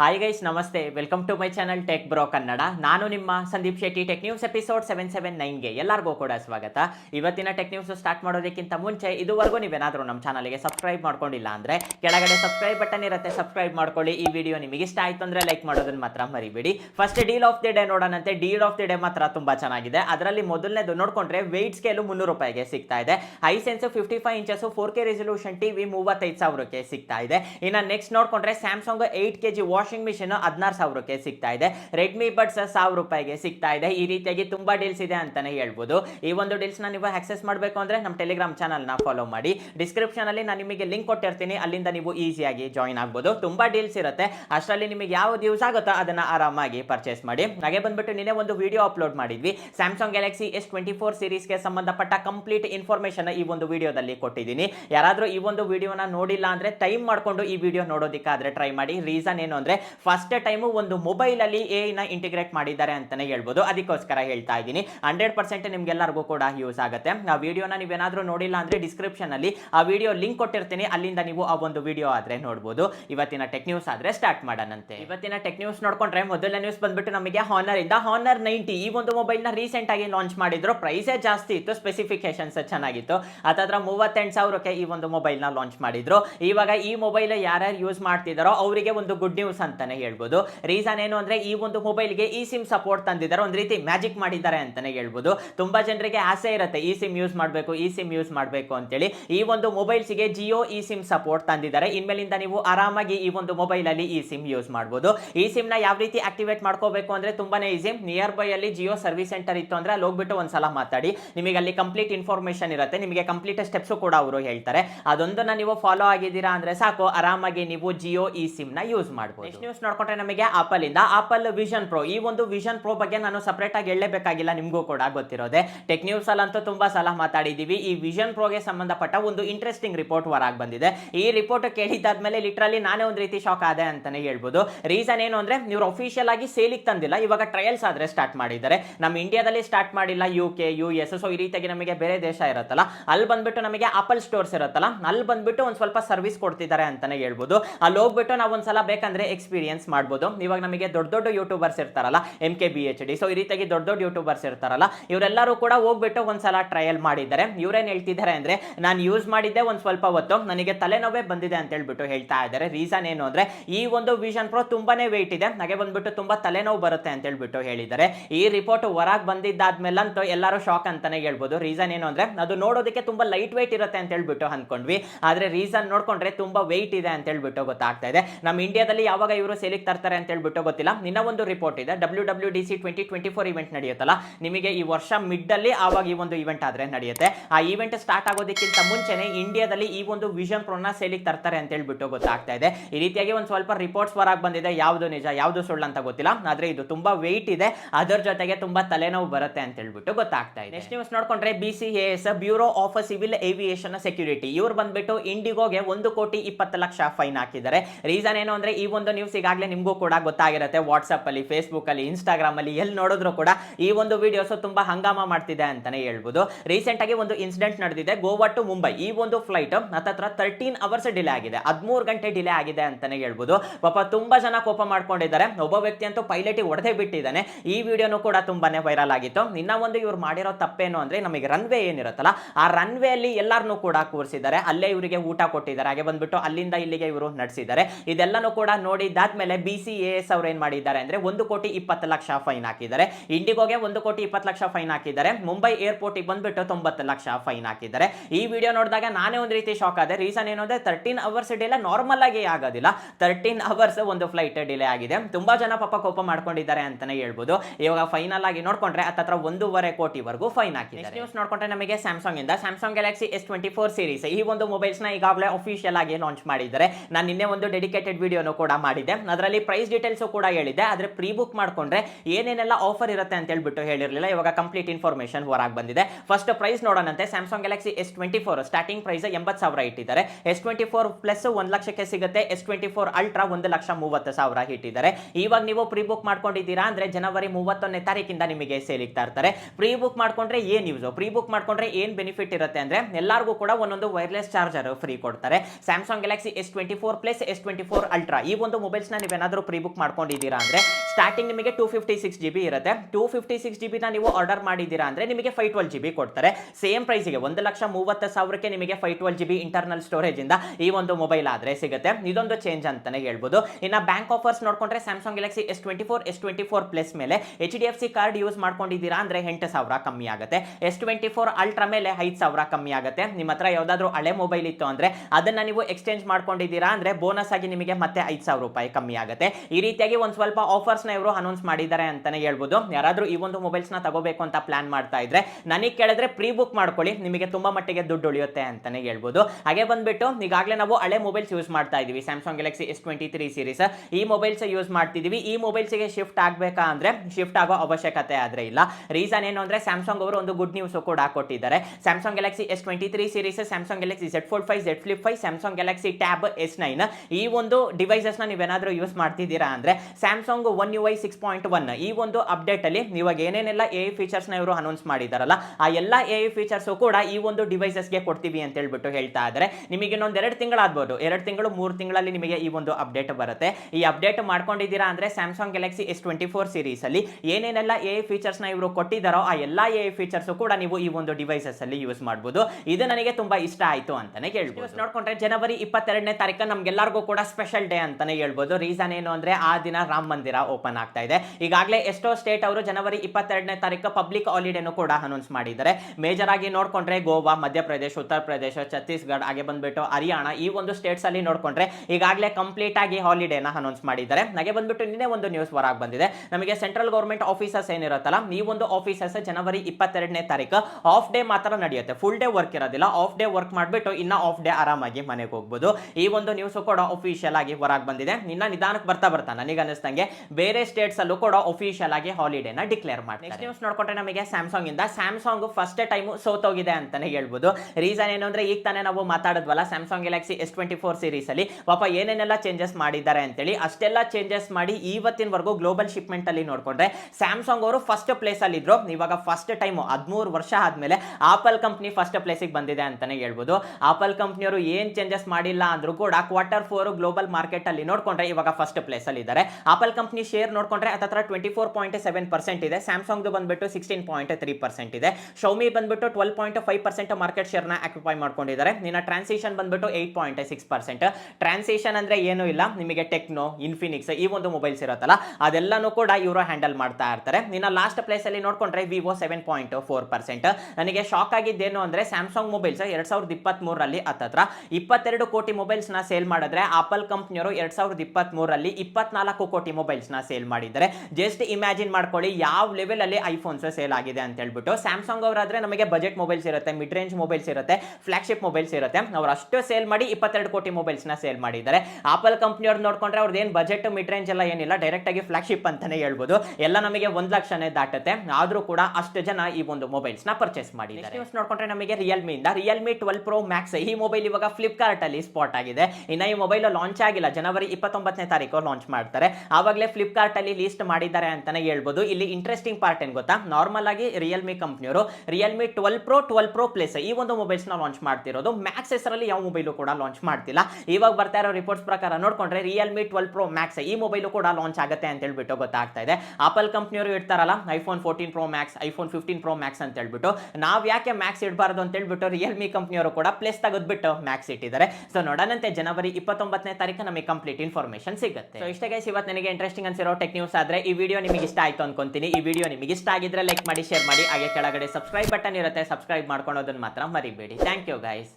Hi guys ನಮಸ್ತೆ. Welcome to my channel tech bro Kannada ನಾನು ನಿಮ್ಮ Sandeep Shetty tech news episode seven seven ನೈನ್ಗೆ ಎಲ್ಲರಿಗೂ ಕೂಡ ಸ್ವಾಗತ. ಇವತ್ತಿನ ಟೆಕ್ ನ್ಯೂಸ್ ಸ್ಟಾರ್ಟ್ ಮಾಡೋದಕ್ಕಿಂತ ಮುಂಚೆ ಇದುವರೆಗೂ ನೀವೇನಾದರೂ ನಮ್ಮ ಚಾನಲ್ಗೆ ಸಬ್ಸ್ಕ್ರೈಬ್ ಮಾಡ್ಕೊಂಡಿಲ್ಲ ಅಂದರೆ ಕೆಳಗಡೆ ಸಬ್ಸ್ಕ್ರೈಬ್ ಬಟನ್ ಇರುತ್ತೆ ಸಬ್ಸ್ಕ್ರೈಬ್ ಮಾಡ್ಕೊಳ್ಳಿ. ಈ ವಿಡಿಯೋ ನಿಮಗೆ ಇಷ್ಟ ಆಯಿತು ಅಂದರೆ ಲೈಕ್ ಮಾಡೋದನ್ನು ಮಾತ್ರ ಮರಿಬೇಡಿ. First deal of the day ನೋಡೋಣಂತೆ deal of the day ಮಾತ್ರ ತುಂಬ ಚೆನ್ನಾಗಿದೆ. ಅದರಲ್ಲಿ ಮೊದಲನೇದು ನೋಡ್ಕೊಂಡ್ರೆ ವೆಯ್ಟ್ ಸ್ಕೇಲು ಮುನ್ನೂರು ರೂಪಾಯಿಗೆ ಸಿಗ್ತಾ ಇದೆ. Hisense fifty five inches four K resolution TV ಮೂವತ್ತೈದು ಸಾವಿರಕ್ಕೆ ಸಿಗ್ತಾ ಇದೆ. ಇನ್ನು ನೆಕ್ಸ್ಟ್ ನೋಡ್ಕೊಂಡ್ರೆ Samsung eight K G washing machine ಹದಿನಾರು ಸಾವಿರಕ್ಕೆ ಸಿಗ್ತಾ ಇದೆ. ರೆಡ್ಮಿ ಬಡ್ಸ್ ಸಾವಿರ ರೂಪಾಯಿಗೆ ಸಿಗ್ತಾ ಇದೆ. ಈ ರೀತಿಯಾಗಿ ತುಂಬಾ ಡೀಲ್ಸ್ ಇದೆ ಅಂತಾನೆ ಹೇಳ್ಬೋದು. ಈ ಒಂದು ಡೀಲ್ಸ್ನ ನೀವು ಆಕ್ಸೆಸ್ ಮಾಡಬೇಕು ಅಂದ್ರೆ ನಮ್ಮ ಟೆಲಿಗ್ರಾಮ್ ಚಾನಲ್ನ ಫಾಲೋ ಮಾಡಿ. ಡಿಸ್ಕ್ರಿಪ್ಷನ್ ಅಲ್ಲಿ ನಾನು ನಿಮಗೆ ಲಿಂಕ್ ಕೊಟ್ಟಿರ್ತೀನಿ. ಅಲ್ಲಿಂದ ನೀವು ಈಸಿಯಾಗಿ ಜಾಯಿನ್ ಆಗ್ಬೋದು. ತುಂಬಾ ಡೀಲ್ಸ್ ಇರುತ್ತೆ. ಅಷ್ಟರಲ್ಲಿ ನಿಮಗೆ ಯಾವ್ದು ಯೂಸ್ ಆಗುತ್ತೋ ಅದನ್ನ ಆರಾಮಾಗಿ ಪರ್ಚೇಸ್ ಮಾಡಿ. ಹಾಗೆ ಬಂದ್ಬಿಟ್ಟು ನಿನ್ನೆ ಒಂದು ವಿಡಿಯೋ ಅಪ್ಲೋಡ್ ಮಾಡಿದ್ವಿ. ಸ್ಯಾಮ್ಸಂಗ್ ಗ್ಯಾಲಕ್ಸಿ ಎಸ್ ಟ್ವೆಂಟಿ ಫೋರ್ಗೆ ಸಂಬಂಧಪಟ್ಟ ಕಂಪ್ಲೀಟ್ ಇನ್ಫಾರ್ಮೇಶನ್ ಈ ಒಂದು ವಿಡಿಯೋದಲ್ಲಿ ಕೊಟ್ಟಿದ್ದೀನಿ. ಯಾರಾದರೂ ಈ ಒಂದು ವಿಡಿಯೋನ ನೋಡಿಲ್ಲ ಅಂದ್ರೆ ಟೈಮ್ ಮಾಡ್ಕೊಂಡು ಈ ವಿಡಿಯೋ ನೋಡೋದಿಕ್ಕಾದ್ರೆ ಟ್ರೈ ಮಾಡಿ. ರೀಸನ್ ಏನು ಅಂದ್ರೆ ಫಸ್ಟ್ ಟೈಮು ಒಂದು ಮೊಬೈಲ್ ಅಲ್ಲಿ ಎ ನ ಇಂಟಿಗ್ರೇಟ್ ಮಾಡಿದ್ದಾರೆ ಅಂತಾನೆ ಹೇಳ್ಬೋದು. ಅದಕ್ಕೋಸ್ಕರ ಹೇಳ್ತಾ ಇದ್ದೀನಿ. ಹಂಡ್ರೆಡ್ ಪರ್ಸೆಂಟ್ ನಿಮ್ಗೆಲ್ಲರಿಗೂ ಕೂಡ ಯೂಸ್ ಆಗುತ್ತೆ. ಆ ವಿಡಿಯೋನ ನೀವೇನಾದ್ರೂ ನೋಡಿಲ್ಲ ಅಂದ್ರೆ ಡಿಸ್ಕ್ರಿಪ್ಷನ್ ಅಲ್ಲಿ ಆ ವಿಡಿಯೋ ಲಿಂಕ್ ಕೊಟ್ಟಿರ್ತೀನಿ. ಅಲ್ಲಿಂದ ನೀವು ಆ ಒಂದು ವಿಡಿಯೋ ಆದ್ರೆ ನೋಡ್ಬೋದು. ಇವತ್ತಿನ ಟೆಕ್ ನ್ಯೂಸ್ ಆದ್ರೆ ಸ್ಟಾರ್ಟ್ ಮಾಡೋಣಂತೆ. ಇವತ್ತಿನ ಟೆಕ್ ನ್ಯೂಸ್ ನೋಡ್ಕೊಂಡ್ರೆ ಮೊದಲನೇ ನ್ಯೂಸ್ ಬಂದ್ಬಿಟ್ಟು ನಮಗೆ ಹಾನರ್ ಇಂದ ಹಾನರ್ ನೈಂಟಿ ಈ ಒಂದು ಮೊಬೈಲ್ನ ರೀಸೆಂಟ್ ಆಗಿ ಲಾಂಚ್ ಮಾಡಿದ್ರು. ಪ್ರೈಸೇ ಜಾಸ್ತಿ ಇತ್ತು ಸ್ಪೆಸಿಫಿಕೇಶನ್ಸ್ ಚೆನ್ನಾಗಿತ್ತು. ಹತ್ತತ್ರ ಮೂವತ್ತೆಂಟು ಸಾವಿರಕ್ಕೆ ಈ ಒಂದು ಮೊಬೈಲ್ನ ಲಾಂಚ್ ಮಾಡಿದ್ರು. ಇವಾಗ ಈ ಮೊಬೈಲ್ ಯಾರ್ಯಾರು ಯೂಸ್ ಮಾಡ್ತಿದಾರೋ, ಅವರಿಗೆ ಒಂದು ಗುಡ್ ನ್ಯೂಸ್ ಅಂತಾನೆ ಹೇಳ್ಬೋದು. ರೀಸನ್ ಏನು ಅಂದ್ರೆ ಈ ಒಂದು ಮೊಬೈಲ್ಗೆ ಈ ಸಿಮ್ ಸಪೋರ್ಟ್ ತಂದಿದ್ದಾರೆ, ಒಂದು ರೀತಿ ಮ್ಯಾಜಿಕ್ ಮಾಡಿದ್ದಾರೆ ಅಂತಾನೆ ಹೇಳ್ಬೋದು. ತುಂಬಾ ಜನರಿಗೆ ಆಸೆ ಇರುತ್ತೆ, ಈ ಸಿಮ್ ಯೂಸ್ ಮಾಡಬೇಕು, ಈ ಸಿಮ್ ಯೂಸ್ ಮಾಡಬೇಕು ಅಂತೇಳಿ. ಈ ಒಂದು ಮೊಬೈಲ್ಸ್ಗೆ ಜಿಯೋ ಈ ಸಿಮ್ ಸಪೋರ್ಟ್ ತಂದಿದ್ದಾರೆ. ಇನ್ಮೇಲಿಂದ ನೀವು ಆರಾಮಾಗಿ ಈ ಒಂದು ಮೊಬೈಲ್ ಅಲ್ಲಿ ಈ ಸಿಮ್ ಯೂಸ್ ಮಾಡಬಹುದು ಈ ಸಿಮ್ನ ಯಾವ ರೀತಿ ಆಕ್ಟಿವೇಟ್ ಮಾಡ್ಕೋಬೇಕು ಅಂದ್ರೆ ತುಂಬಾನೇ ಈಸಿ ನಿಯರ್ ಬೈ ಅಲ್ಲಿ ಜಿಯೋ ಸರ್ವಿಸ್ ಸೆಂಟರ್ ಇತ್ತು ಅಂದ್ರೆ ಅಲ್ಲಿ ಹೋಗ್ಬಿಟ್ಟು ಒಂದ್ಸಲ ಮಾತಾಡಿ. ನಿಮಗೆ ಅಲ್ಲಿ ಕಂಪ್ಲೀಟ್ ಇನ್ಫಾರ್ಮೇಶನ್ ಇರುತ್ತೆ. ನಿಮಗೆ ಕಂಪ್ಲೀಟ್ ಸ್ಟೆಪ್ಸ್ ಕೂಡ ಅವರು ಹೇಳ್ತಾರೆ. ಅದೊಂದನ್ನ ನೀವು ಫಾಲೋ ಆಗಿದ್ದೀರಾ ಅಂದ್ರೆ ಸಾಕು. ಆರಾಮಾಗಿ ನೀವು ಜಿಯೋ ಈ ಸಿಮ್ನ ಯೂಸ್ ಮಾಡಬಹುದು ನೆಕ್ಸ್ಟ್ ನ್ಯೂಸ್ ನೋಡ್ಕೊಂಡ್ರೆ ನಮಗೆ ಆಪಲ್ ಇಂದ. ಆಪಲ್ ವಿಷನ್ ಪ್ರೋ ಈ ಒಂದು ವಿಷನ್ ಪ್ರೋ ಬಗ್ಗೆ ನಾನು ಸಪರೇಟ್ ಆಗಿ ಹೇಳಲೇಬೇಕಾಗಿಲ್ಲ, ನಿಮಗೂ ಕೂಡ ಗೊತ್ತಿರೋದೆ. ಟೆಕ್ ನ್ಯೂಸ್ ಅಂತೂ ತುಂಬಾ ಸಲ ಮಾತಾಡಿದೀವಿ ಈ ವಿಷನ್ ಪ್ರೋಗೆ ಸಂಬಂಧಪಟ್ಟ ಒಂದು ಇಂಟ್ರೆಸ್ಟಿಂಗ್ ರಿಪೋರ್ಟ್ ಹೊರಗೆ ಬಂದಿದೆ. ಈ ರಿಪೋರ್ಟ್ ಕೇಳಿದ್ದಾದ್ಮೇಲೆ ಲಿಟ್ರಲಿ ನಾನೇ ಒಂದು ರೀತಿ ಶಾಕ್ ಆದೆ ಅಂತಾನೆ ಹೇಳ್ಬೋದು. ರೀಸನ್ ಏನು ಅಂದ್ರೆ, ಇವರು ಅಫಿಷಿಯಲ್ ಆಗಿ ಸೇಲಿಗೆ ತಂದಿಲ್ಲ, ಇವಾಗ ಟ್ರಯಲ್ಸ್ ಆದ್ರೆ ಸ್ಟಾರ್ಟ್ ಮಾಡಿದ್ದಾರೆ. ನಮ್ಮ ಇಂಡಿಯಾದಲ್ಲಿ ಸ್ಟಾರ್ಟ್ ಮಾಡಿಲ್ಲ U K U S so ಈ ರೀತಿಯಾಗಿ ನಮಗೆ ಬೇರೆ ದೇಶ ಇರುತ್ತಲ್ಲ. ಅಲ್ಲಿ ಬಂದ್ಬಿಟ್ಟು ನಮಗೆ ಆಪಲ್ ಸ್ಟೋರ್ಸ್ ಇರುತ್ತಲ್ಲ. ಅಲ್ಲಿ ಬಂದ್ಬಿಟ್ಟು ಒಂದು ಸ್ವಲ್ಪ ಸರ್ವಿಸ್ ಕೊಡ್ತಿದ್ದಾರೆ ಅಂತಾನೆ ಹೇಳ್ಬೋದು. ಅಲ್ಲಿ ಹೋಗ್ಬಿಟ್ಟು ನಾವು ಒಂದ್ಸಲ ಬೇಕಂದ್ರೆ ಎಕ್ಸ್ಪೀರಿಯನ್ಸ್ ಮಾಡ್ಬೋದು. ಇವಾಗ ನಮಗೆ ದೊಡ್ಡ ದೊಡ್ಡ ಯೂಟ್ಯೂಬರ್ಸ್ ಇರ್ತಾರಲ್ಲ M K B H D so ಈ ರೀತಿಯಾಗಿ ದೊಡ್ಡ ದೊಡ್ಡ ಯೂಟ್ಯೂಬರ್ಸ್ ಇರ್ತಾರಲ್ಲ, ಇವರೆಲ್ಲರೂ ಕೂಡ ಹೋಗ್ಬಿಟ್ಟು ಒಂದ್ಸಲ ಟ್ರಯಲ್ ಮಾಡಿದ್ದಾರೆ. ಇವರೇನು ಹೇಳ್ತಿದ್ದಾರೆ ಅಂದ್ರೆ, ನಾನು ಯೂಸ್ ಮಾಡಿದ್ದೆ ಒಂದು ಸ್ವಲ್ಪ ಹೊತ್ತು, ನನಗೆ ತಲೆನೋವೇ ಬಂದಿದೆ ಅಂತ ಹೇಳ್ಬಿಟ್ಟು ಹೇಳ್ತಾ ಇದ್ದಾರೆ. ರೀಸನ್ ಏನು ಅಂದ್ರೆ, ಈ ಒಂದು ವಿಷನ್ ಪ್ರೋ ತುಂಬಾನೇ ವೆಯ್ಟ್ ಇದೆ ನನಗೆ ಬಂದ್ಬಿಟ್ಟು ತುಂಬಾ ತಲೆನೋವು ಬರುತ್ತೆ ಅಂತ ಹೇಳ್ಬಿಟ್ಟು ಹೇಳಿದ್ದಾರೆ. ಈ ರಿಪೋರ್ಟ್ ಹೊರಗೆ ಬಂದಿದ್ದಾದ್ಮೇಲಂತೂ ಎಲ್ಲರೂ ಶಾಕ್ ಅಂತಾನೆ ಹೇಳ್ಬೋದು. ರೀಸನ್ ಏನು ಅಂದ್ರೆ, ಅದು ನೋಡೋದಕ್ಕೆ ತುಂಬಾ ಲೈಟ್ ವೆಯ್ಟ್ ಇರುತ್ತೆ ಅಂತ ಹೇಳ್ಬಿಟ್ಟು ಅಂದ್ಕೊಂಡ್ವಿ ಆದ್ರೆ ರೀಸನ್ ನೋಡ್ಕೊಂಡ್ರೆ ತುಂಬಾ ವೆಯ್ಟ್ ಇದೆ ಅಂತ ಹೇಳ್ಬಿಟ್ಟು ಗೊತ್ತಾಗ್ತಾ ಇದೆ. ನಮ್ಮ ಇಂಡಿಯಾದಲ್ಲಿ ಯಾವಾಗ ಇವರು ಸೇಲಿಗೆ ತರ್ತಾರೆ ಅಂತ ಹೇಳ್ಬಿಟ್ಟು ಗೊತ್ತಿಲ್ಲ. ನಿನ್ನ ಒಂದು ರಿಪೋರ್ಟ್ ಇದೆ. W W D C twenty twenty four event ನಡೆಯುತ್ತಲ್ಲ. ನಿಮಗೆ ಈ ವರ್ಷ ಮಿಡ್ ಅಲ್ಲಿ ಆವಾಗ ಈ ಒಂದು ಇವೆಂಟ್ ಆದ್ರೆ ನಡೆಯುತ್ತೆ. ಆ ಇವೆಂಟ್ ಸ್ಟಾರ್ಟ್ ಆಗೋದಕ್ಕಿಂತ ಮುಂಚೆನೆ ಇಂಡಿಯಾದಲ್ಲಿ ಈ ಒಂದು ವಿಷನ್ ಪ್ರೋನ ಸೇಲಿಗೆ ತರ್ತಾರೆ ಅಂತ ಹೇಳ್ಬಿಟ್ಟು ಗೊತ್ತಾಗ್ತಾ ಇದೆ. ಈ ರೀತಿಯಾಗಿ ಒಂದು ಸ್ವಲ್ಪ ರಿಪೋರ್ಟ್ಸ್ ಹೊರಗೆ ಬಂದಿದೆ. ಯಾವುದು ನಿಜ, ಯಾವುದು ಸುಳ್ಳು ಅಂತ ಗೊತ್ತಿಲ್ಲ. ಆದ್ರೆ ಇದು ತುಂಬಾ ವೆಯ್ಟ್ ಇದೆ. ಅದರ ಜೊತೆಗೆ ತುಂಬಾ ತಲೆನೋವು ಬರುತ್ತೆ ಅಂತ ಹೇಳ್ಬಿಟ್ಟು ಗೊತ್ತಾಗ್ತಾ ಇದೆ. ನೆಕ್ಸ್ಟ್ ನ್ಯೂಸ್ ನೋಡ್ಕೊಂಡ್ರೆ B C S bureau of civil aviation security ಇವ್ರು ಬಂದ್ಬಿಟ್ಟು ಇಂಡಿಗೋಗೆ ಒಂದು ಕೋಟಿ ಇಪ್ಪತ್ತು ಲಕ್ಷ ಫೈನ್ ಹಾಕಿದ್ದಾರೆ. ರೀಸನ್ ಏನು ಅಂದ್ರೆ ಈ ಒಂದು ನ್ಯೂಸ್ ಈಗಾಗಲೇ ನಿಮಗೂ ಕೂಡ ಗೊತ್ತಾಗಿರುತ್ತೆ. ವಾಟ್ಸಪ್ಪಲ್ಲಿ ಅಲ್ಲಿ ಫೇಸ್ಬುಕ್ ಅಲ್ಲಿ ಇನ್ಸ್ಟಾಗ್ರಾಮ್ ಅಲ್ಲಿ ಎಲ್ಲಿ ನೋಡಿದ್ರು ಕೂಡ ಈ ಒಂದು ವಿಡಿಯೋಸ್ ತುಂಬಾ ಹಂಗಾಮ ಮಾಡ್ತಿದೆ ಅಂತಾನೆ ಹೇಳ್ಬೋದು. ರೀಸೆಂಟ್ ಆಗಿ ಒಂದು ಇನ್ಸಿಡೆಂಟ್ ನಡೆದಿದೆ, ಗೋವಾ ಟು ಮುಂಬೈ ಈ ಒಂದು ಫ್ಲೈಟ್ ಹತ್ತತ್ರ ತರ್ಟೀನ್ ಅವರ್ಸ್ ಡಿಲೇ ಆಗಿದೆ. ಹದಿಮೂರು ಗಂಟೆ ಡಿಲೇ ಆಗಿದೆ ಅಂತಾನೆ ಹೇಳ್ಬೋದು. ಪಾಪ ತುಂಬಾ ಜನ ಕೋಪ ಮಾಡ್ಕೊಂಡಿದ್ದಾರೆ. ಒಬ್ಬ ವ್ಯಕ್ತಿ ಅಂತೂ ಪೈಲಟ್ ಹೊಡೆದೇ ಬಿಟ್ಟಿದ್ದಾನೆ. ಈ ವಿಡಿಯೋನು ಕೂಡ ತುಂಬಾನೇ ವೈರಲ್ ಆಗಿತ್ತು. ಇನ್ನ ಒಂದು ಇವ್ರು ಮಾಡಿರೋ ತಪ್ಪೇನು ಅಂದ್ರೆ, ನಮಗೆ ರನ್ವೇ ಏನಿರುತ್ತಲ್ಲ, ಆ ರನ್ವೇ ಅಲ್ಲಿ ಎಲ್ಲರನ್ನೂ ಕೂಡ ಕೂರಿಸಿದ್ದಾರೆ. ಅಲ್ಲೇ ಇವರಿಗೆ ಊಟ ಕೊಟ್ಟಿದ್ದಾರೆ. ಹಾಗೆ ಬಂದ್ಬಿಟ್ಟು ಅಲ್ಲಿಂದ ಇಲ್ಲಿಗೆ ಇವರು ನಡೆಸಿದ್ದಾರೆ. ಇದೆಲ್ಲನೂ ಕೂಡ ನೋಡಿದಾದ್ಮೇಲೆ ಬಿ ಸಿ ಎ ಎಸ್ ಅವ್ರು ಏನು ಮಾಡಿದ್ದಾರೆ ಅಂದ್ರೆ ಒಂದು ಕೋಟಿ ಇಪ್ಪತ್ತು ಲಕ್ಷ ಫೈನ್ ಹಾಕಿದ್ದಾರೆ. ಇಂಡಿಗೋಗೆ ಒಂದು ಕೋಟಿ ಇಪ್ಪತ್ತು ಲಕ್ಷ ಫೈನ್ ಹಾಕಿದ್ದಾರೆ. ಮುಂಬೈ ಏರ್ಪೋರ್ಟಿಗೆ ಬಂದ್ಬಿಟ್ಟು ತೊಂಬತ್ತು ಲಕ್ಷ ಫೈನ್ ಹಾಕಿದ್ದಾರೆ. ಈ ವಿಡಿಯೋ ನೋಡಿದಾಗ ನಾನೇ ಒಂದು ರೀತಿ ಶಾಕ್ ಆದರೆ ರೀಸನ್ ಏನು ಅಂದರೆ ತರ್ಟೀನ್ ಅವರ್ಸ್ ಡಿಲೇ ನಾರ್ಮಲ್ ಆಗಿ ಆಗೋದಿಲ್ಲ. ತರ್ಟೀನ್ ಅವರ್ಸ್ ಒಂದು ಫ್ಲೈಟ್ ಡಿಲೇ ಆಗಿದೆ. ತುಂಬಾ ಜನ ಪಾಪ ಕೋಪ ಮಾಡ್ಕೊಂಡಿದ್ದಾರೆ ಅಂತಾನೆ ಹೇಳ್ಬೋದು. ಇವಾಗ ಫೈನಲ್ ಆಗಿ ನೋಡ್ಕೊಂಡ್ರೆ ಹತ್ತತ್ರ ಒಂದೂವರೆ ಕೋಟಿವರೆಗೂ ಫೈನ್ ಹಾಕಿದ್ದಾರೆ. ನ್ಯೂಸ್ ನೋಡ್ಕೊಂಡ್ರೆ ನಮಗೆ ಸ್ಯಾಮ್ಸಂಗ್ ಇಂದ. Samsung Galaxy S twenty four series ಈ ಒಂದು ಮೊಬೈಲ್ಸ್ನ ಈಗಾಗಲೇ ಅಫಿಷಿಯಲ್ ಆಗಿ ಲಾಂಚ್ ಮಾಡಿದ್ದಾರೆ. ನಾನು ನಿನ್ನೆ ಒಂದು ಡೆಡಿಕೇಟೆಡ್ ವಿಡಿಯೋನು ಕೂಡ ಮಾಡಿದ್ದೆ. ಅದರಲ್ಲಿ ಪ್ರೈಸ್ ಡೀಟೇಲ್ಸ್ ಕೂಡ ಹೇಳಿದೆ ಆದರೆ ಪ್ರೀ ಬುಕ್ ಮಾಡ್ಕೊಂಡ್ರೆ ಏನೇನೆಲ್ಲ ಆಫರ್ ಇರುತ್ತೆ ಅಂತ ಹೇಳ್ಬಿಟ್ಟು ಹೇಳಿರಲಿಲ್ಲ. ಇವಾಗ ಕಂಪ್ಲೀಟ್ ಇನ್ಫಾರ್ಮೇಷನ್ ಹೊರಗೆ ಬಂದಿದೆ. First price ನೋಡೋಣಂತೆ. Samsung Galaxy S twenty four starting price ಎಂಬತ್ತು ಸಾವಿರ ಇಟ್ಟಿದ್ದಾರೆ. ಎಸ್ ಟ್ವೆಂಟಿ ಫೋರ್ ಪ್ಲಸ್ ಒಂದು ಲಕ್ಷಕ್ಕೆ ಸಿಗುತ್ತೆ. ಎಸ್ ಟ್ವೆಂಟಿ ಫೋರ್ ಅಲ್ಟ್ರಾ ಒಂದು ಲಕ್ಷ ಮೂವತ್ತು ಸಾವಿರ ಇಟ್ಟಿದ್ದಾರೆ. ಇವಾಗ ನೀವು ಪ್ರೀ ಬುಕ್ ಮಾಡ್ಕೊಂಡಿದ್ದೀರಾ ಅಂದ್ರೆ ಜನವರಿ ಮೂವತ್ತೊಂದನೇ ತಾರೀಕಿಂದ ನಿಮಗೆ ಸೇಲಿಗ್ತಾ ಇರ್ತಾರೆ. ಪ್ರೀ ಬುಕ್ ಮಾಡ್ಕೊಂಡ್ರೆ ಏನ್ ಯೂಸ್ ಪ್ರೀ ಬುಕ್ ಮಾಡ್ಕೊಂಡ್ರೆ ಏನ್ ಬೆನಿಫಿಟ್ ಇರುತ್ತೆ ಅಂದ್ರೆ ಎಲ್ಲರಿಗೂ ಕೂಡ ಒಂದೊಂದು ವೈರ್ಲೆಸ್ ಚಾರ್ಜರ್ ಫ್ರೀ ಕೊಡ್ತಾರೆ. Samsung Galaxy S twenty four plus S twenty four ultra ಈ ಒಂದು ಮೊಬೈಲ್ಸ್ನ ನೀವೇನಾದರೂ ಪ್ರೀ ಬುಕ್ ಮಾಡ್ಕೊಂಡಿದ್ದೀರಾ ಅಂದರೆ ಸ್ಟಾರ್ಟಿಂಗ್ ನಿಮಗೆ two fifty six G B ಇರುತ್ತೆ. ಟೂ ಫಿಫ್ಟಿ ಸಿಕ್ಸ್ ಜಿ ಬಿನ ನೀವು ಆರ್ಡರ್ ಮಾಡಿದ್ದೀರಾ ಅಂದರೆ ನಿಮಗೆ ಫೈವ್ ಟ್ವೆಲ್ ಜಿ ಬಿ ಕೊಡ್ತಾರೆ. ಸೇಮ್ ಪ್ರೈಸಿಗೆ ಒಂದು ಲಕ್ಷ ಮೂವತ್ತು ಸಾವಿರಕ್ಕೆ ನಿಮಗೆ five twelve G B internal ಸ್ಟೋರೇಜಿಂದ ಈ ಒಂದು ಮೊಬೈಲ್ ಆದರೆ ಸಿಗುತ್ತೆ. ಇದೊಂದು ಚೇಂಜ್ ಅಂತಲೇ ಹೇಳ್ಬೋದು. ಇನ್ನು ಬ್ಯಾಂಕ್ ಆಫರ್ಸ್ ನೋಡ್ಕೊಂಡ್ರೆ Samsung Galaxy S twenty four S twenty four plus ಮೇಲೆ H D F C card use ಮಾಡ್ಕೊಂಡಿದ್ದೀರಾ ಅಂದರೆ ಎಂಟು ಸಾವಿರ ಕಮ್ಮಿ ಆಗುತ್ತೆ. ಎಸ್ ಟ್ವೆಂಟಿ ಫೋರ್ ಅಲ್ಟ್ರಾ ಮೇಲೆ ಐದು ಸಾವಿರ ಕಮ್ಮಿ ಆಗುತ್ತೆ. ನಿಮ್ಮ ಹತ್ರ ಯಾವುದಾದ್ರೂ ಹಳೆ ಮೊಬೈಲ್ ಇತ್ತು ಅಂದರೆ ಅದನ್ನ ನೀವು ಎಕ್ಸ್ಚೇಂಜ್ ಮಾಡ್ಕೊಂಡಿದ್ದೀರಾ ಅಂದರೆ ಬೋನಸ್ ಆಗಿ ನಿಮಗೆ ಮತ್ತೆ ಐದು ಸಾವಿರ ರೂಪಾಯಿ ಕಮ್ಮಿ ಆಗುತ್ತೆ. ಈ ರೀತಿಯಾಗಿ ಒಂದು ಸ್ವಲ್ಪ ಆಫರ್ಸ್ನ ಇವರು ಅನೌನ್ಸ್ ಮಾಡಿದ್ದಾರೆ ಅಂತಾನೆ ಹೇಳ್ಬೋದು. ಯಾರಾದರೂ ಈ ಒಂದು ಮೊಬೈಲ್ಸ್ನ ತಗೋಬೇಕು ಅಂತ ಪ್ಲಾನ್ ಮಾಡ್ತಾ ಇದ್ರೆ, ನನಗೆ ಕೇಳಿದ್ರೆ ಪ್ರೀ ಬುಕ್ ಮಾಡ್ಕೊಳ್ಳಿ, ನಿಮಗೆ ತುಂಬಾ ಮಟ್ಟಿಗೆ ದುಡ್ಡು ಉಳಿಯುತ್ತೆ ಅಂತಾನೆ ಹೇಳ್ಬೋದು. ಹಾಗೆ ಬಂದ್ಬಿಟ್ಟು, ಈಗಾಗಲೇ ನಾವು ಹಳೆ ಮೊಬೈಲ್ಸ್ ಯೂಸ್ ಮಾಡ್ತಾ ಇದ್ದೀವಿ. Samsung Galaxy S twenty three series ಈ ಮೊಬೈಲ್ಸ್ ಯೂಸ್ ಮಾಡ್ತಿದೀವಿ ಈ ಮೊಬೈಲ್ಸ್ಗೆ ಶಿಫ್ಟ್ ಆಗಬೇಕಾ ಅಂದ್ರೆ ಶಿಫ್ಟ್ ಆಗೋ ಅವಶ್ಯಕತೆ ಆದರೆ ಇಲ್ಲ. ರೀಸನ್ ಏನು ಅಂದರೆ ಸ್ಯಾಮ್ಸಂಗ್ ಅವರು ಒಂದು ಗುಡ್ ನ್ಯೂಸ್ ಕೂಡ ಕೊಟ್ಟಿದ್ದಾರೆ. Samsung Galaxy S twenty three series Samsung Galaxy Z four five Z flip five Samsung Galaxy tab S nine ಈ ಒಂದು ಡಿವೈಸಸ್ನ ನೀವೇನಾದರೂ ಯೂಸ್ ಮಾಡ್ತಿದ್ದೀರಾ ಅಂದ್ರೆ Samsung one U I six point one ಈ ಒಂದು ಅಪ್ಡೇಟ್ ಅಲ್ಲಿ ಇವಾಗ ಏನೇನೆಲ್ಲ ಎ ಫೀಚರ್ಸ್ನ ಇವರು ಅನೌನ್ಸ್ ಮಾಡಿದಾರಲ್ಲ, ಆ ಎಲ್ಲ ಎ ಫೀಚರ್ಸ್ ಕೂಡ ಈ ಒಂದು ಡಿವೈಸಸ್ಗೆ ಕೊಡ್ತೀವಿ ಅಂತ ಹೇಳ್ಬಿಟ್ಟು ಹೇಳ್ತಾ ಇದ್ದಾರೆ ನಿಮಗೆ ಇನ್ನೊಂದು ಎರಡು ತಿಂಗಳಾಗ್ಬೋದು. ಎರಡು ತಿಂಗಳು, ಮೂರು ತಿಂಗಳಲ್ಲಿ ನಿಮಗೆ ಈ ಒಂದು ಅಪ್ಡೇಟ್ ಬರುತ್ತೆ. ಈ ಅಪ್ಡೇಟ್ ಮಾಡ್ಕೊಂಡಿದ್ದೀರಾ ಅಂದ್ರೆ Samsung Galaxy S twenty four series ಅಲ್ಲಿ ಏನೇನೆಲ್ಲ ಎ ಫೀಚರ್ಸ್ನ ಇವರು ಕೊಟ್ಟಿದ್ದಾರೋ ಆ ಎಲ್ಲ ಎ ಫೀಚರ್ಸ್ ಕೂಡ ನೀವು ಈ ಒಂದು ಡಿವೈಸಸ್ ಅಲ್ಲಿ ಯೂಸ್ ಮಾಡಬಹುದು ಇದು ನನಗೆ ತುಂಬಾ ಇಷ್ಟ ಆಯ್ತು ಅಂತಾನೆ ಹೇಳ್ಬೋದು ನೋಡ್ಕೊಂಡ್ರೆ ಜನವರಿ ಇಪ್ಪತ್ತೆರಡನೇ ತಾರೀಕು ನಮ್ಗೆಲ್ಲರಿಗೂ ಕೂಡ ಸ್ಪೆಷಲ್ ಡೇ ಅಂತಾನೆ ಹೇಳ್ಬೋದು. ರೀಸನ್ ಏನು ಅಂದ್ರೆ ಆ ದಿನ ರಾಮ ಮಂದಿರ ಓಪನ್ ಆಗ್ತಾ ಇದೆ. ಈಗಾಗಲೇ ಎಷ್ಟೋ ಸ್ಟೇಟ್ ಅವರು ಜನವರಿ ಇಪ್ಪತ್ತೆರಡನೇ ತಾರೀಕು ಪಬ್ಲಿಕ್ ಹಾಲಿಡೇನು ಕೂಡ ಅನೌನ್ಸ್ ಮಾಡಿದ್ದಾರೆ. ಮೇಜರ್ ಆಗಿ ನೋಡ್ಕೊಂಡ್ರೆ ಗೋವಾ, ಮಧ್ಯಪ್ರದೇಶ, ಉತ್ತರ ಪ್ರದೇಶ, ಛತ್ತೀಸ್ಗಢ ಹಾಗೆ ಬಂದ್ಬಿಟ್ಟು ಹರಿಯಾಣ ಈ ಒಂದು ಸ್ಟೇಟ್ಸ್ ಅಲ್ಲಿ ನೋಡ್ಕೊಂಡ್ರೆ ಈಗಾಗಲೇ ಕಂಪ್ಲೀಟ್ ಆಗಿ ಹಾಲಿಡೇನ ಅನೌನ್ಸ್ ಮಾಡಿದ್ದಾರೆ. ಹಾಗೆ ಬಂದ್ಬಿಟ್ಟು ನಿನ್ನೆ ಒಂದು ನ್ಯೂಸ್ ಹೊರಗೆ ಬಂದಿದೆ. ನಮಗೆ ಸೆಂಟ್ರಲ್ ಗೌರ್ಮೆಂಟ್ ಆಫೀಸಸ್ ಏನಿರುತ್ತಲ್ಲ, ಈ ಒಂದು ಆಫೀಸಸ್ ಜನವರಿ ಇಪ್ಪತ್ತೆರಡನೇ ತಾರೀಕು ಆಫ್ ಡೇ ಮಾತ್ರ ನಡೆಯುತ್ತೆ. ಫುಲ್ ಡೇ ವರ್ಕ್ ಇರೋದಿಲ್ಲ. ಆಫ್ ಡೇ ವರ್ಕ್ ಮಾಡಿಬಿಟ್ಟು ಇನ್ನ ಆಫ್ ಡೇ ಆರಾಮಾಗಿ ಮನೆಗೆ ಹೋಗ್ಬೋದು. ಈ ಒಂದು ನ್ಯೂಸ್ ಕೂಡ ಅಫಿಷಿಯಲ್ ಆಗಿ ಹೊರಗೆ ಬಂದಿದೆ. ನಿನ್ನ ನಿಧಾನಕ್ಕೆ ಬರ್ತಾ ಬರ್ತಾ ನನಗೆ ಅನಿಸ್ತಂಗೆ ಬೇರೆ ಸ್ಟೇಟ್ಸ್ ಅಲ್ಲೂ ಕೂಡ ಅಫಿಷಿಯಲ್ ಆಗಿ ಹಾಲಿಡೇನ ಡಿಕ್ಲೇರ್ ಮಾಡಿ ನೆಕ್ಸ್ಟ್ ನ್ಯೂಸ್ ನೋಡ್ಕೊಂಡ್ರೆ ನಮಗೆ ಸ್ಯಾಮ್ಸಂಗ್ ಇಂದ ಸ್ಯಾಮ್ಸಂಗ್ ಫಸ್ಟ್ ಟೈಮ್ ಸೋತೋಗಿದೆ ಅಂತಾನೆ ಹೇಳ್ಬೋದು. ರೀಸನ್ ಏನು ಅಂದ್ರೆ ಈಗ ತಾನೇ ನಾವು ಮಾತಾಡಿದ್ವಲ್ಲ Samsung Galaxy S twenty four series ಅಲ್ಲಿ ಪಾಪ ಏನೇನೆಲ್ಲ ಚೇಂಜಸ್ ಮಾಡಿದ್ದಾರೆ ಅಂತೇಳಿ, ಅಷ್ಟೆಲ್ಲ ಚೇಂಜಸ್ ಮಾಡಿ ಇವತ್ತಿನವರೆಗೂ ಗ್ಲೋಬಲ್ ಶಿಪ್ಮೆಂಟ್ ಅಲ್ಲಿ ನೋಡ್ಕೊಂಡ್ರೆ ಸ್ಯಾಮ್ಸಂಗ್ ಅವರು ಫಸ್ಟ್ ಪ್ಲೇಸ್ ಅಲ್ಲಿ ಇದ್ರು. ಇವಾಗ ಫಸ್ಟ್ ಟೈಮ್ ಹದಿಮೂರು ವರ್ಷ ಆದ್ಮೇಲೆ ಆಪಲ್ ಕಂಪ್ನಿ ಫಸ್ಟ್ ಪ್ಲೇಸಿಗೆ ಬಂದಿದೆ ಅಂತಾನೆ ಹೇಳ್ಬೋದು. ಆಪಲ್ ಕಂಪ್ನಿಯವರು ಏನ್ ಚೇಂಜಸ್ ಮಾಡಿಲ್ಲ ಅಂದ್ರೂ ಕೂಡ ಕ್ವಾರ್ಟರ್ ಫೋರ್ ಗ್ಲೋಬಲ್ ಮಾರ್ಕೆಟ್ ಅಲ್ಲಿ ನೋಡ್ಕೊಂಡ್ರೆ ಇವಾಗ ಫಸ್ಟ್ ಪ್ಲೇಸ್ ಅಲ್ಲಿ ಇದ್ದಾರೆ. ಆಪಲ್ ಕಂಪ್ನಿ ಶೇರ್ ನೋಡ್ಕೊಂಡ್ರೆ ಹತ್ರ twenty four point seven percent ಇದೆ. ಸ್ಯಾಮ್ಸಂಗ್ ಬಂದ್ಬಿಟ್ಟು ಸಿಕ್ಸ್ಟೀನ್ ಪಾಯಿಂಟ್ ತ್ರೀ ಪರ್ಸೆಂಟ್ ಇದೆ. ಶೌಮಿ ಬಂದ್ಬಿಟ್ಟು twelve point five percent market ಶೇರ್ನ occupy ಮಾಡ್ಕೊಂಡಿದ್ದಾರೆ. ನಿನ್ನ ಟ್ರಾನ್ಸಿಷನ್ ಬಂದ್ಬಿಟ್ಟು eight point six percent Transsion ಅಂದ್ರೆ ಏನೂ ಇಲ್ಲ. ನಿಮಗೆ ಟೆಕ್ನೋ ಇನ್ಫಿನಿಕ್ಸ್ ಈ ಒಂದು ಮೊಬೈಲ್ಸ್ ಇರುತ್ತಲ್ಲ, ಅದೆಲ್ಲನೂ ಕೂಡ ಇವರು ಹ್ಯಾಂಡಲ್ ಮಾಡ್ತಾ ಇರ್ತಾರೆ. ನಿನ್ನ ಲಾಸ್ಟ್ ಪ್ಲೇಸ್ ಅಲ್ಲಿ ನೋಡ್ಕೊಂಡ್ರೆ Vivo seven point four percent ನನಗೆ ಶಾಕ್ ಆಗಿದ್ದೇನು ಅಂದ್ರೆ ಸ್ಯಾಮ್ಸಂಗ್ ಮೊಬೈಲ್ಸ್ ಎರಡ್ ಸಾವಿರದ ಇಪ್ಪತ್ತ್ ಮೂರಲ್ಲಿ ಹತ್ತತ್ರ ಇಪ್ಪತ್ತೆರಡು ಕೋಟಿ ಮೊಬೈಲ್ಸ್ನ ಸೇಲ್ ಮಾಡಿದ್ರೆ ಆಪಲ್ ಕಂಪ್ನಿಯವರು ಎರಡ್ ಸಾವಿರದ ಇಪ್ಪತ್ತ್ ಮೂರರಲ್ಲಿ ಇಪ್ಪತ್ನಾಲ್ಕು ಕೋಟಿ ಮೊಬೈಲ್ಸ್ನ ಸೇಲ್ ಮಾಡಿದ್ದಾರೆ. ಜಸ್ಟ್ ಇಮ್ಯಾಜಿನ್ ಮಾಡ್ಕೊಳ್ಳಿ, ಯಾವ ಲೆವೆಲ್ ಅಲ್ಲಿ ಐಫೋನ್ಸ್ ಸೇಲ್ ಆಗಿದೆ ಅಂತ ಹೇಳ್ಬಿಟ್ಟು ಸ್ಯಾಮ್ಸಂಗ್ ಅವರಾದ್ರೆ ನಮಗೆ ಬಜೆಟ್ ಮೊಬೈಲ್ಸ್ ಇರುತ್ತೆ ಮಿಡ್ ರೇಂಜ್ ಮೊಬೈಲ್ಸ್ ಇರುತ್ತೆ ಫ್ಲಾಗ್ಶಿಪ್ ಮೊಬೈಲ್ಸ್ ಇರುತ್ತೆ. ಅವ್ರು ಅಷ್ಟು ಸೇಲ್ ಮಾಡಿ ಇಪ್ಪತ್ತೆರಡು ಕೋಟಿ ಮೊಬೈಲ್ಸ್ನ ಸೇಲ್ ಮಾಡಿದ್ದಾರೆ. ಆಪಲ್ ಕಂಪ್ನಿಯವ್ರು ನೋಡ್ಕೊಂಡ್ರೆ ಅವ್ರದ್ದು ಏನು ಬಜೆಟ್ ಮಿಡ್ ರೇಂಜ್ ಎಲ್ಲ ಏನಿಲ್ಲ ಡೈರೆಕ್ಟ್ ಆಗಿ ಫ್ಲಾಗ್ಶಿಪ್ ಅಂತಾನೆ ಹೇಳ್ಬೋದು. ಎಲ್ಲ ನಮಗೆ ಒಂದು ಲಕ್ಷನೇ ದಾಟುತ್ತೆ. ಆದ್ರೂ ಕೂಡ ಅಷ್ಟು ಜನ ಈ ಒಂದು ಮೊಬೈಲ್ಸ್ನ ಪರ್ಚೇಸ್ ಮಾಡಿದ್ದಾರೆ. ನ್ಯೂಸ್ ನೋಡ್ಕೊಂಡ್ರೆ ನಮಗೆ ರಿಯಲ್ಮಿ ಇಂದ. ರಿಯಲ್ಮಿ ಟ್ವೆಲ್ ಪ್ರೋ ಮ್ಯಾಕ್ಸ್ ಈ ಮೊಬೈಲ್ ಇವಾಗ ಫ್ಲಿಪ್ಕಾರ್ಟ್ ಅಲ್ಲಿ ಸ್ಪಾಟ್ ಆಗಿದೆ. ಇನ್ನ ಈ ಮೊಬೈಲ್ ಲಾಂಚ್ ಆಗಿಲ್ಲ. ಜನವರಿ ಇಪ್ಪತ್ತೊಂಬತ್ತನೇ ತಾರೀಕು ಲಾಂಚ್ ಮಾಡ್ತಾರೆ. ಆವಾಗಲೇ ಫ್ಲಿಪ್ಕಾರ್ಟ್ ಅಲ್ಲಿ ಲಿಸ್ಟ್ ಮಾಡಿದ್ದಾರೆ ಅಂತಾನೆ ಹೇಳ್ಬೋದು. ಇಲ್ಲಿ ಇಂಟ್ರೆಸ್ಟಿಂಗ್ ಪಾರ್ಟ್ ಏನ್ ಗೊತ್ತಾ? ನಾರ್ಮಲ್ ಆಗಿ Realme ಕಂಪ್ನಿಯವರು Realme twelve pro twelve pro place ಈ ಒಂದು ಮೊಬೈಲ್ಸ್ನ ಲಾಂಚ್ ಮಾಡ್ತಿರೋದು. ಮ್ಯಾಕ್ಸ್ ಹೆಸರಲ್ಲಿ ಯಾವ ಮೊಬೈಲು ಕೂಡ ಲಾಂಚ್ ಮಾಡ್ತಿಲ್ಲ. ಇವಾಗ ಬರ್ತಾ ಇರೋ ರಿಪೋರ್ಟ್ಸ್ ಪ್ರಕಾರ ನೋಡ್ಕೊಂಡ್ರೆ ರಿಯಲ್ಮಿ ಟ್ವೆಲ್ ಪ್ರೋ ಮ್ಯಾಕ್ಸ್ ಈ ಮೊಬೈಲು ಕೂಡ ಲಾಂಚ್ ಆಗುತ್ತೆ ಅಂತ ಹೇಳ್ಬಿಟ್ಟು ಗೊತ್ತಾಗ್ತಾ ಇದೆ. ಆಪಲ್ ಕಂಪ್ನಿಯವರು ಇಡ್ತಾರಲ್ಲ iPhone fourteen pro max iPhone fifteen pro max ಅಂತ ಹೇಳ್ಬಿಟ್ಟು. ನಾವು ಯಾಕೆ ಮ್ಯಾಕ್ಸ್ ಇಡಬಾರ್ದು ಅಂತ ಹೇಳ್ಬಿಟ್ಟು ರಿಯಲ್ಮಿ ಕಂಪ್ನಿಯವರು ಕೂಡ ಪ್ಲೇಸ್ ತೆಗೆದ್ಬಿಟ್ಟು ಮ್ಯಾಕ್ಸ್ ಇಟ್ಟಿದ್ದಾರೆ. ಸೊ ನೋಡೋಣಂತೆ ಜನವರಿ ಇಪ್ಪತ್ತೊಂಬತ್ತನೇ ತಾರೀಕು ನಮಗೆ ಕಂಪ್ಲೀಟ್ ಇನ್ಫಾರ್ಮೇಶನ್ ಸಿಗುತ್ತೆ. ಸೊ ಇಷ್ಟೇ ಗೈಸ್ ಇವತ್ತು ನನಗೆ ಇಂಟ್ರೆಸ್ಟಿಂಗ್ ಅನ್ಸಿರೋ ಟೆಕ್ ನ್ಯೂಸ್ ಆದ್ರೆ ಈ ವಿಡಿಯೋ ನಿಮಗೆ ಇಷ್ಟ ಆಯ್ತು ಅನ್ಕೊಂತೀನಿ. ಈ ವಿಡಿಯೋ ನಿಮಗೆ ಇಷ್ಟ ಆಗಿದ್ರೆ ಲೈಕ್ ಮಾಡಿ ಶೇರ್ ಮಾಡಿ. ಹಾಗೆ ಕೆಳಗಡೆ ಸಬ್ಸ್ಕ್ರೈಬ್ ಬಟನ್ ಇರುತ್ತೆ. ಸಬ್ಸ್ಕ್ರೈಬ್ ಮಾಡ್ಕೊಳೋದನ್ನ ಮಾತ್ರ ಮರಿಬೇಡಿ. Thank you guys